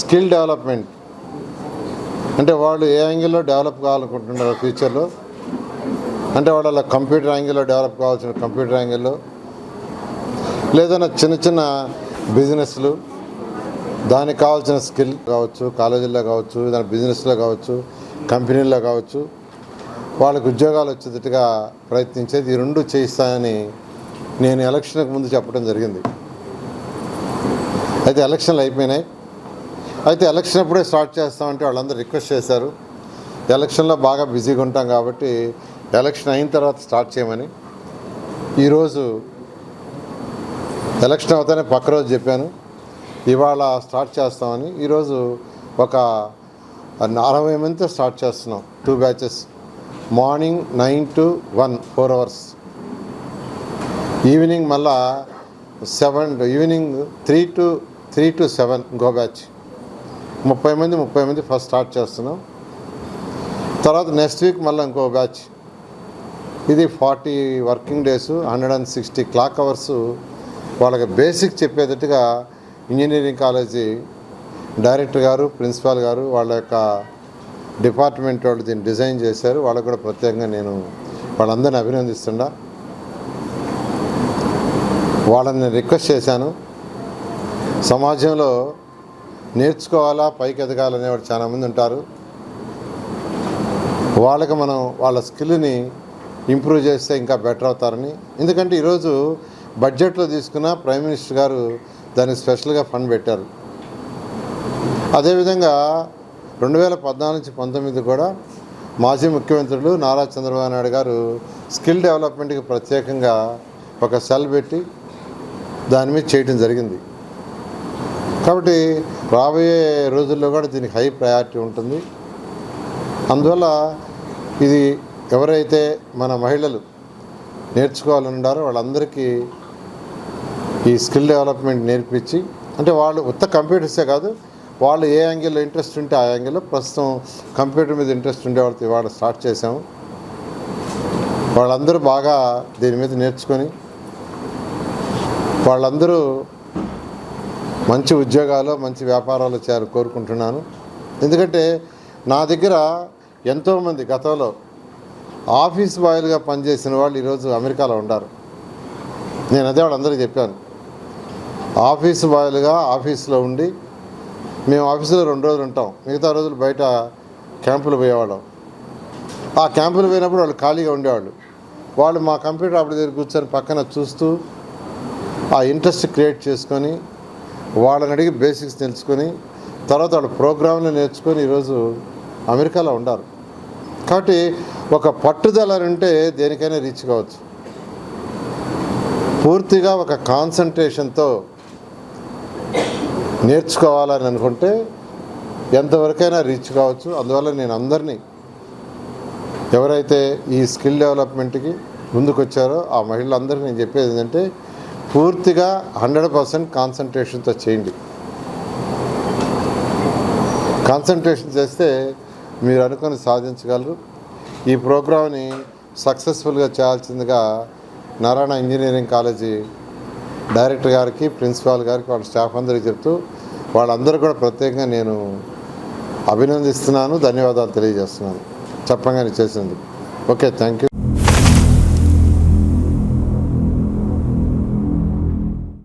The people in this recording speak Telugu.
Skill development. అంటే వాళ్ళు ఏ యాంగిల్లో డెవలప్ కావాలనుకుంటున్నారు ఫ్యూచర్లో అంటే వాళ్ళ కంప్యూటర్ యాంగిల్లో డెవలప్ కావాల్సిన కంప్యూటర్ యాంగిల్లో లేదన్నా చిన్న చిన్న బిజినెస్లు దానికి కావాల్సిన స్కిల్ కావచ్చు కాలేజీల్లో కావచ్చు ఏదైనా బిజినెస్లో కావచ్చు కంపెనీల్లో కావచ్చు వాళ్ళకి ఉద్యోగాలు వచ్చేటట్టుగా ప్రయత్నించేది ఈ రెండు చేయిస్తానని నేను ఎలక్షన్కి ముందు చెప్పడం జరిగింది. అయితే ఎలక్షన్లు అయిపోయినాయి. అయితే ఎలక్షన్ అప్పుడే స్టార్ట్ చేస్తామంటే వాళ్ళందరూ రిక్వెస్ట్ చేశారు. ఎలక్షన్లో బాగా బిజీగా ఉంటాం కాబట్టి ఎలక్షన్ అయిన తర్వాత స్టార్ట్ చేయమని. ఈరోజు ఎలక్షన్ అవుతానే పక్క రోజు చెప్పాను. ఇవాళ స్టార్ట్ చేస్తామని. ఈరోజు ఒక అరవై మందితో స్టార్ట్ చేస్తున్నాం. Two batches. Morning nine to one four hours. Evening మళ్ళా seven evening three to three to seven go batch. ముప్పై మంది ముప్పై మంది ఫస్ట్ స్టార్ట్ చేస్తున్నాం. తర్వాత నెక్స్ట్ వీక్ మళ్ళీ ఇంకో బ్యాచ్ ఇది forty working days hundred and sixty clock hours వాళ్ళకి బేసిక్ చెప్పేటట్టుగా ఇంజనీరింగ్ కాలేజీ డైరెక్టర్ గారు ప్రిన్సిపాల్ గారు వాళ్ళ యొక్క డిపార్ట్మెంట్ వాళ్ళు దీన్ని డిజైన్ చేశారు. వాళ్ళకు కూడా ప్రత్యేకంగా నేను వాళ్ళందరిని అభినందిస్తుండా. వాళ్ళని నేను రిక్వెస్ట్ చేశాను. సమాజంలో నేర్చుకోవాలా? పైకి ఎదగాలనే వాళ్ళు చాలామంది ఉంటారు. వాళ్ళకి మనం వాళ్ళ స్కిల్ని ఇంప్రూవ్ చేస్తే ఇంకా బెటర్ అవుతారని. ఎందుకంటే ఈరోజు బడ్జెట్లో తీసుకున్న ప్రైమ్ మినిస్టర్ గారు దానికి స్పెషల్గా ఫండ్ పెట్టారు. అదేవిధంగా రెండు వేల పద్నాలుగు నుంచి పంతొమ్మిది కూడా మాజీ ముఖ్యమంత్రులు నారా చంద్రబాబు నాయుడు గారు స్కిల్ డెవలప్మెంట్కి ప్రత్యేకంగా ఒక సెల్ పెట్టి దాని మీద చేయడం జరిగింది. కాబట్టి రాబోయే రోజుల్లో కూడా దీనికి హై ప్రయారిటీ ఉంటుంది. అందువల్ల ఇది ఎవరైతే మన మహిళలు నేర్చుకోవాలని ఉన్నారో వాళ్ళందరికీ ఈ స్కిల్ డెవలప్మెంట్ నేర్పించి అంటే వాళ్ళు ఉత్త కంప్యూటర్సే కాదు వాళ్ళు ఏ యాంగిల్లో ఇంట్రెస్ట్ ఉంటే ఆ యాంగిల్లో ప్రస్తుతం కంప్యూటర్ మీద ఇంట్రెస్ట్ ఉండే వాళ్ళతో ఇవాళ స్టార్ట్ చేసాము వాళ్ళందరూ బాగా దీని మీద నేర్చుకొని వాళ్ళందరూ మంచి ఉద్యోగాలు మంచి వ్యాపారాలు చేయాలని కోరుకుంటున్నాను. ఎందుకంటే నా దగ్గర ఎంతోమంది గతంలో ఆఫీస్ బాయ్లుగా పనిచేసిన వాళ్ళు ఈరోజు అమెరికాలో ఉండారు నేను అదే వాళ్ళందరికీ చెప్పాను. ఆఫీస్ బాయ్లుగా ఆఫీస్లో ఉండి మేము ఆఫీసులో రెండు రోజులు ఉంటాం. మిగతా రోజులు బయట క్యాంపులు పోయేవాళ్ళం. ఆ క్యాంపులు పోయినప్పుడు వాళ్ళు ఖాళీగా ఉండేవాళ్ళు. వాళ్ళు మా కంప్యూటర్ అప్పుడు దగ్గర కూర్చొని పక్కన చూస్తూ ఆ ఇంట్రెస్ట్ క్రియేట్ చేసుకొని వాళ్ళని అడిగి బేసిక్స్ తెలుసుకొని తర్వాత వాళ్ళు ప్రోగ్రాంలు నేర్చుకొని ఈరోజు అమెరికాలో ఉండారు కాబట్టి ఒక పట్టుదల ఉంటే దేనికైనా రీచ్ కావచ్చు. పూర్తిగా ఒక కాన్సన్ట్రేషన్తో నేర్చుకోవాలని అనుకుంటే ఎంతవరకైనా రీచ్ కావచ్చు. అందువల్ల నేను అందరినీ ఎవరైతే ఈ స్కిల్ డెవలప్మెంట్కి ముందుకొచ్చారో ఆ మహిళలందరికీ నేను చెప్పేది ఏంటంటే పూర్తిగా హండ్రెడ్ పర్సెంట్ కాన్సన్ట్రేషన్తో చేయండి. కాన్సన్ట్రేషన్ చేస్తే మీరు అనుకుని సాధించగలరు. ఈ ప్రోగ్రామ్ని సక్సెస్ఫుల్గా చేయాల్సిందిగా నారాయణ ఇంజనీరింగ్ కాలేజీ డైరెక్టర్ గారికి ప్రిన్సిపాల్ గారికి వాళ్ళ స్టాఫ్ అందరికీ చెప్తూ వాళ్ళందరూ కూడా ప్రత్యేకంగా నేను అభినందిస్తున్నాను ధన్యవాదాలు తెలియజేస్తున్నాను. చెప్పంగానే చేసింది ఓకే థ్యాంక్ యూ.